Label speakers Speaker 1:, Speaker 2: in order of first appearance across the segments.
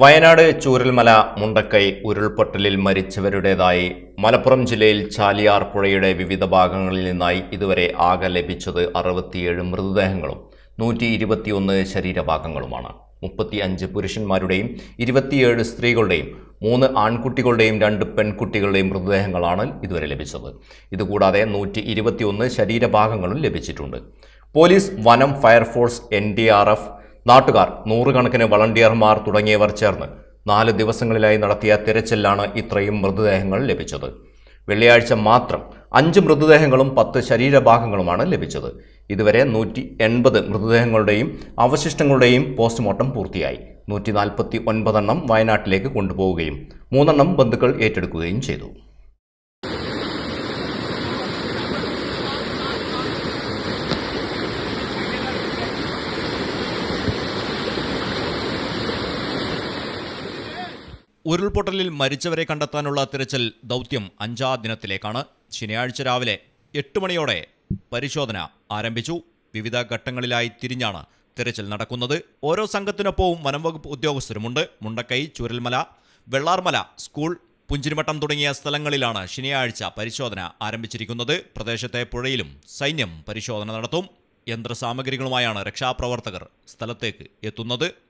Speaker 1: വയനാട് ചൂരൽമല മുണ്ടക്കൈ ഉരുൾപൊട്ടലിൽ മരിച്ചവരുടേതായി മലപ്പുറം ജില്ലയിൽ ചാലിയാർ പുഴയുടെ വിവിധ ഭാഗങ്ങളിൽ നിന്നായി ഇതുവരെ ആകെ ലഭിച്ചത് അറുപത്തിയേഴ് മൃതദേഹങ്ങളും നൂറ്റി ഇരുപത്തിയൊന്ന് ശരീരഭാഗങ്ങളുമാണ്. മുപ്പത്തി അഞ്ച് പുരുഷന്മാരുടെയും ഇരുപത്തിയേഴ് സ്ത്രീകളുടെയും മൂന്ന് ആൺകുട്ടികളുടെയും രണ്ട് പെൺകുട്ടികളുടെയും മൃതദേഹങ്ങളാണ് ഇതുവരെ ലഭിച്ചത്. ഇതുകൂടാതെ നൂറ്റി ഇരുപത്തിയൊന്ന് ശരീരഭാഗങ്ങളും ലഭിച്ചിട്ടുണ്ട്. പോലീസ് വനം fire force N D R F നാട്ടുകാർ നൂറുകണക്കിന് വളണ്ടിയർമാർ തുടങ്ങിയവർ ചേർന്ന് നാല് ദിവസങ്ങളിലായി നടത്തിയ തിരച്ചിലാണ് ഇത്രയും മൃതദേഹങ്ങൾ ലഭിച്ചത്. വെള്ളിയാഴ്ച മാത്രം അഞ്ച് മൃതദേഹങ്ങളും പത്ത് ശരീരഭാഗങ്ങളുമാണ് ലഭിച്ചത്. ഇതുവരെ നൂറ്റി എൺപത് മൃതദേഹങ്ങളുടെയും അവശിഷ്ടങ്ങളുടെയും പോസ്റ്റ്മോർട്ടം പൂർത്തിയായി. നൂറ്റി നാൽപ്പത്തി ഒൻപതെണ്ണം വയനാട്ടിലേക്ക് കൊണ്ടുപോവുകയും മൂന്നെണ്ണം ബന്ധുക്കൾ ഏറ്റെടുക്കുകയും ചെയ്തു. ഉരുൾപൊട്ടലിൽ മരിച്ചവരെ കണ്ടെത്താനുള്ള തിരച്ചിൽ ദൗത്യം അഞ്ചാം ദിനത്തിലേക്കാണ്. ശനിയാഴ്ച രാവിലെ എട്ട് മണിയോടെ പരിശോധന ആരംഭിച്ചു. വിവിധ ഘട്ടങ്ങളിലായി തിരിഞ്ഞാണ് തിരച്ചിൽ നടക്കുന്നത്. ഓരോ സംഘത്തിനൊപ്പവും വനംവകുപ്പ് ഉദ്യോഗസ്ഥരുമുണ്ട്. മുണ്ടക്കൈ ചുരൽമല വെള്ളാർമല സ്കൂൾ പുഞ്ചിരിമട്ടം തുടങ്ങിയ സ്ഥലങ്ങളിലാണ് ശനിയാഴ്ച പരിശോധന ആരംഭിച്ചിരിക്കുന്നത്. പ്രദേശത്തെ പുഴയിലും സൈന്യം പരിശോധന നടത്തും. യന്ത്രസാമഗ്രികളുമായാണ് രക്ഷാപ്രവർത്തകർ സ്ഥലത്തേക്ക് എത്തുന്നത്.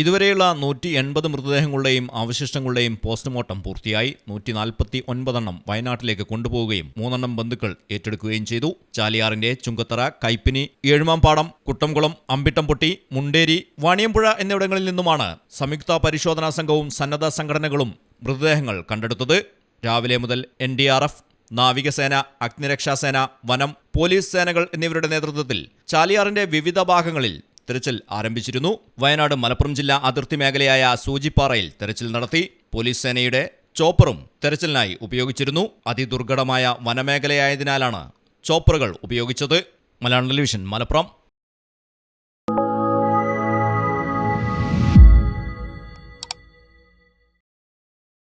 Speaker 1: ഇതുവരെയുള്ള നൂറ്റി എൺപത് മൃതദേഹങ്ങളുടെയും അവശിഷ്ടങ്ങളുടെയും പോസ്റ്റ്മോർട്ടം പൂർത്തിയായി. നൂറ്റി നാൽപ്പത്തി ഒൻപതെണ്ണം വയനാട്ടിലേക്ക് കൊണ്ടുപോവുകയും മൂന്നെണ്ണം ബന്ധുക്കൾ ഏറ്റെടുക്കുകയും ചെയ്തു. ചാലിയാറിന്റെ ചുങ്കത്തറ കൈപ്പിനി ഏഴുമാംപാടം കുട്ടംകുളം അമ്പിട്ടംപൊട്ടി മുണ്ടേരി വാണിയമ്പുഴ എന്നിവിടങ്ങളിൽ നിന്നുമാണ് സംയുക്ത പരിശോധനാ സംഘവും സന്നദ്ധ സംഘടനകളും മൃതദേഹങ്ങൾ കണ്ടെടുത്തത്. രാവിലെ മുതൽ എൻ ഡി ആർ എഫ് നാവികസേന അഗ്നിരക്ഷാസേന വനം പോലീസ് സേനകൾ എന്നിവരുടെ നേതൃത്വത്തിൽ ചാലിയാറിന്റെ വിവിധ ഭാഗങ്ങളിൽ തെരച്ചിൽ ആരംഭിച്ചിരുന്നു. വയനാട് മലപ്പുറം ജില്ലാ അതിർത്തി മേഖലയായ സൂചിപ്പാറയിൽ തെരച്ചിൽ നടത്തി. പോലീസ് സേനയുടെ ചോപ്പറും തെരച്ചിലിനായി ഉപയോഗിച്ചിരുന്നു. അതിദുർഘടമായ വനമേഖലയായതിനാലാണ് ചോപ്പറുകൾ ഉപയോഗിച്ചത്. മലയാളം ടെലിവിഷൻ മലപ്പുറം.